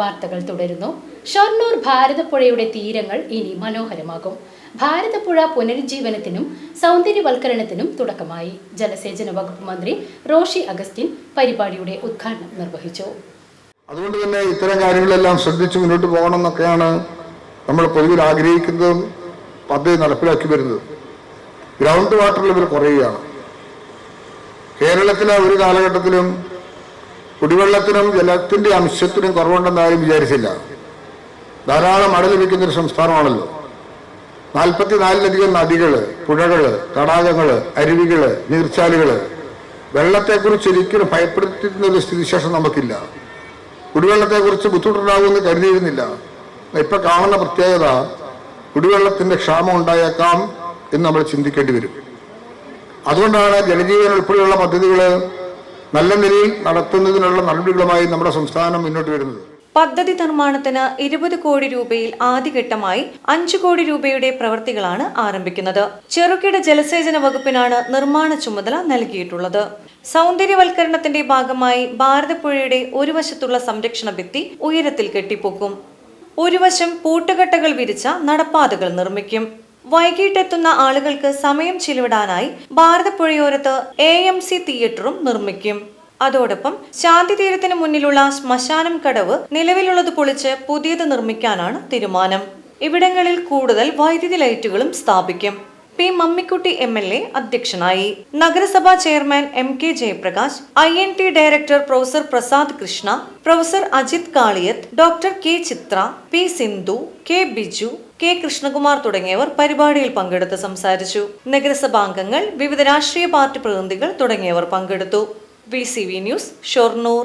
വാർത്തകൾ തുടരുന്നു. ഷൊർണൂർ ഭാരതപ്പുഴയുടെ തീരങ്ങൾ ഇനി മനോഹരമാകും. ഭാരതപ്പുഴ പുനരുജ്ജീവനത്തിനും സൗന്ദര്യവൽക്കരണത്തിനും തുടക്കമായി. ജലസേചന വകുപ്പ് മന്ത്രി റോഷി അഗസ്റ്റിൻ പരിപാടിയുടെ ഉദ്ഘാടനം നിർവഹിച്ചു. അതുകൊണ്ട് തന്നെ ഇത്തരം കാര്യങ്ങളെല്ലാം ശ്രദ്ധിച്ച് മുന്നോട്ട് പോകണം എന്നൊക്കെയാണ് നമ്മൾ പൊതുവിൽ ആഗ്രഹിക്കുന്നതും പദ്ധതി നടപ്പിലാക്കി വരുന്നത്. ഗ്രൗണ്ട് വാട്ടർ ലെവൽ കുറയുകയാണ്. കേരളത്തിലെ ഒരു കാലഘട്ടത്തിലും കുടിവെള്ളത്തിനും ജലത്തിന്റെ അംശത്തിനും കുറവുണ്ടെന്ന് ആരും വിചാരിച്ചില്ല. ധാരാളം മഴ ലഭിക്കുന്ന ഒരു സംസ്ഥാനമാണല്ലോ. നാൽപ്പത്തിനാലിലധികം നദികൾ പുഴകൾ തടാകങ്ങൾ അരുവികൾ നീർച്ചാലുകൾ. വെള്ളത്തെക്കുറിച്ച് ഒരിക്കലും ഭയപ്പെടുത്തുന്ന ഒരു സ്ഥിതിശേഷം നമുക്കില്ല. കുടിവെള്ളത്തെക്കുറിച്ച് ബുദ്ധിമുട്ടുണ്ടാകുമെന്ന് കരുതിയിരുന്നില്ല. ഇപ്പൊ കാണുന്ന പ്രത്യേകത കുടിവെള്ളത്തിന്റെ ക്ഷാമം ഉണ്ടായേക്കാം എന്ന് നമ്മൾ ചിന്തിക്കേണ്ടി വരും. അതുകൊണ്ടാണ് ജലജീവൻ ഉൾപ്പെടെയുള്ള പദ്ധതികൾ നല്ല നിലയിൽ നടത്തുന്നതിനുള്ള നടപടികളുമായി നമ്മുടെ സംസ്ഥാനം മുന്നോട്ട് വരുന്നത്. പദ്ധതി നിർമ്മാണത്തിന് ഇരുപത് കോടി രൂപയിൽ ആദ്യഘട്ടമായി അഞ്ചു കോടി രൂപയുടെ പ്രവൃത്തികളാണ് ആരംഭിക്കുന്നത്. ചെറുകിട ജലസേചന വകുപ്പിനാണ് നിർമ്മാണ ചുമതല നൽകിയിട്ടുള്ളത്. സൗന്ദര്യവൽക്കരണത്തിന്റെ ഭാഗമായി ഭാരതപ്പുഴയുടെ ഒരു വശത്തുള്ള സംരക്ഷണ ഭിത്തി ഉയരത്തിൽ കെട്ടിപ്പൊക്കും. ഒരു വശം പൂട്ടുകെട്ടകൾ വിരിച്ച നടപ്പാതകൾ നിർമ്മിക്കും. വൈകിട്ടെത്തുന്ന ആളുകൾക്ക് സമയം ചിലവിടാനായി ഭാരതപ്പുഴയോരത്ത് എ എം സി തിയേറ്ററും നിർമ്മിക്കും. അതോടൊപ്പം ശാന്തി തീരത്തിന് മുന്നിലുള്ള ശ്മശാനം കടവ് നിലവിലുള്ളത് പൊളിച്ച് പുതിയത് നിർമ്മിക്കാനാണ് തീരുമാനം. ഇവിടങ്ങളിൽ കൂടുതൽ വൈദ്യുതി ലൈറ്റുകളും സ്ഥാപിക്കും. P Mammikutty M L A അധ്യക്ഷനായി. നഗരസഭാ chairman M K Jayaprakash I N T director professor Prasad Krishna professor Ajith Kaliyath doctor K Chithra P Sindhu K Biju K Krishnakumar തുടങ്ങിയവർ പരിപാടിയിൽ പങ്കെടുത്ത് സംസാരിച്ചു. നഗരസഭാംഗങ്ങൾ വിവിധ രാഷ്ട്രീയ പാർട്ടി പ്രതിനിധികൾ തുടങ്ങിയവർ പങ്കെടുത്തു. V C V news Shoranur.